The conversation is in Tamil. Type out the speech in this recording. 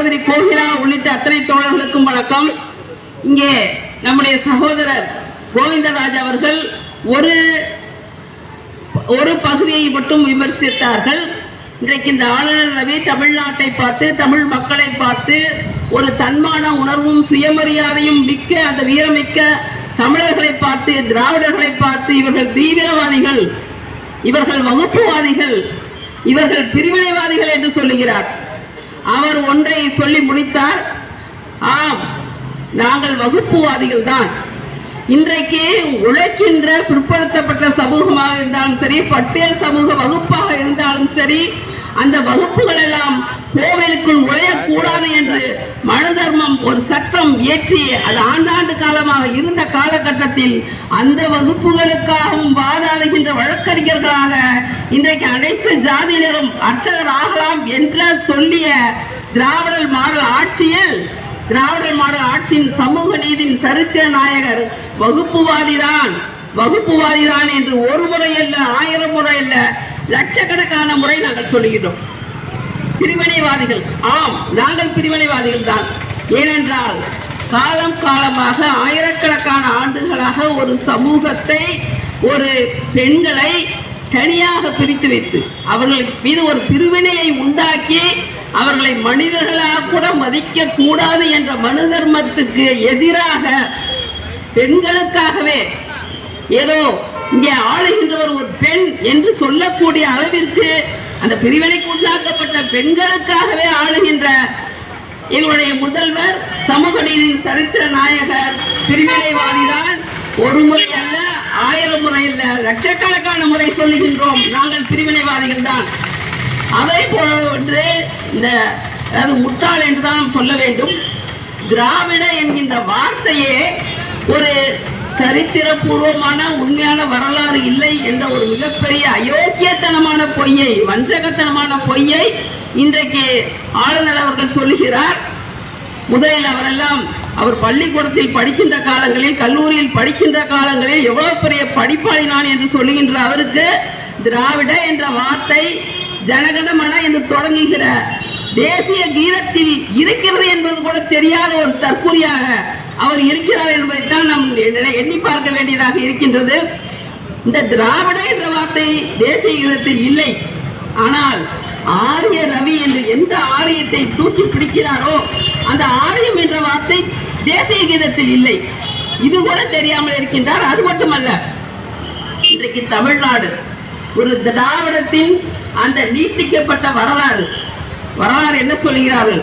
சகோதரி கோகிலா உள்ளிட்ட அத்தனை தோழர்களுக்கும் வணக்கம். இங்கே நம்முடைய சகோதரர் கோவிந்தராஜ் அவர்கள் ஒரு ஒரு பகுதியை மட்டும் விமர்சித்தார்கள். இன்றைக்கு இந்த ஆளுநர் ரவி தமிழ்நாட்டை பார்த்து தமிழ் மக்களை பார்த்து ஒரு தன்மான உணர்வும் சுயமரியாதையும் மிக்க அந்த வீரமிக்க தமிழர்களை பார்த்து திராவிடர்களை பார்த்து இவர்கள் தீவிரவாதிகள் இவர்கள் வகுப்புவாதிகள் இவர்கள் பிரிவினைவாதிகள் என்று சொல்லுகிறார். அவர் ஒன்றை சொல்லி முடித்தார். ஆம் நாங்கள் வகுப்புவாதிகள் தான். இன்றைக்கு உழைக்கின்ற பிற்படுத்தப்பட்ட சமூகமாக இருந்தாலும் சரி பட்டியல் சமூக வகுப்பாக இருந்தாலும் சரி அந்த வகுப்புகள் எல்லாம் கோவிலுக்குள் உழையக்கூடாது என்று மனு தர்மம் ஒரு சட்டம் இயற்றி அது ஆண்டாண்டு காலமாக இருந்த காலகட்டத்தில் அந்த வகுப்புகளுக்காகவும் வாதாடுகின்ற வழக்கறிஞர்களாக இன்றைக்கு அனைத்து ஜாதியினரும் அர்ச்சகர் ஆகலாம் என்று சொல்லிய திராவிடர் மாடல் ஆட்சியில் திராவிடர் மாடல் ஆட்சியின் சமூக நீதியின் சரித்திர நாயகர் வகுப்புவாதிதான். வகுப்புவாதிதான் என்று ஒரு முறை அல்ல ஆயிரம் முறை அல்ல லட்சக்கணக்கான முறை நாங்கள் சொல்லுகிறோம் பிரிவினைவாதிகள் ஆம் நாங்கள் பிரிவினைவாதிகள் தான். ஏனென்றால் காலம் காலமாக ஆயிரக்கணக்கான ஆண்டுகளாக ஒரு சமூகத்தை ஒரு பெண்களை தனியாக பிரித்து வைத்து அவர்கள் மீது ஒரு பிரிவினையை உண்டாக்கி அவர்களை மனிதர்களாக கூட மதிக்க கூடாது என்ற மனு தர்மத்துக்கு எதிராக பெண்களுக்காகவே ஏதோ இங்கே ஆளுகின்றவர் ஒரு பெண் என்று சொல்லக்கூடிய அளவிற்கு அந்த பிரிவினைக்கு உண்டாக்கப்பட்ட பெண்களுக்காகவே ஆளுகின்ற எங்களுடைய முதல்வர் சமூக நீதியின் சரித்திர நாயகர் பிரிவினைவாதிதான். ஒரு முறை அல்ல ஆயிரம் முறை இல்ல லட்சக்கணக்கான முறை சொல்லுகின்றோம். நாங்கள் பிரிவினைவாதிகள் தான். அதை போன்று இந்த அதாவது முட்டாள் என்று தான் நாம் சொல்ல வேண்டும். திராவிட என்கின்ற வார்த்தையே ஒரு சரித்திரபூர்வமான உண்மையான வரலாறு இல்லை என்ற ஒரு மிகப்பெரிய அயோக்கியத்தனமான பொய்யை வஞ்சகத்தனமான பொய்யை இன்றைக்கு ஆளுநர் அவர்கள் சொல்லுகிறார். முதலில் அவரெல்லாம் அவர் பள்ளிக்கூடத்தில் படிக்கின்ற காலங்களில் கல்லூரியில் படிக்கின்ற காலங்களில் எவ்வளவு பெரிய படிப்பாளி நான் என்று சொல்லுகின்ற அவருக்கு திராவிட என்ற வார்த்தை ஜனகணமன என்று தொடங்குகிற தேசிய கீதத்தில் இருக்கிறது என்பது கூட தெரியாத ஒரு தற்கொலையாக அவர் இருக்கிறார் என்பதைத்தான் நாம் எண்ணி பார்க்க வேண்டியதாக இருக்கின்றது. இந்த திராவிட என்ற வார்த்தை தேசிய கீதத்தில் இல்லை. ஆனால் ஆரிய ரவி என்று எந்த ஆரியத்தை தூக்கி பிடிக்கிறாரோ அந்த ஆரியம் என்ற வார்த்தை தேசிய கீதத்தில் இல்லை. இது கூட தெரியாமல் இருக்கின்றார். அது மட்டுமல்ல இன்றைக்கு தமிழ்நாடு ஒரு திராவிடத்தின் அந்த நீட்டிக்கப்பட்ட வரலாறு. வரலாறு என்ன சொல்கிறார்கள்?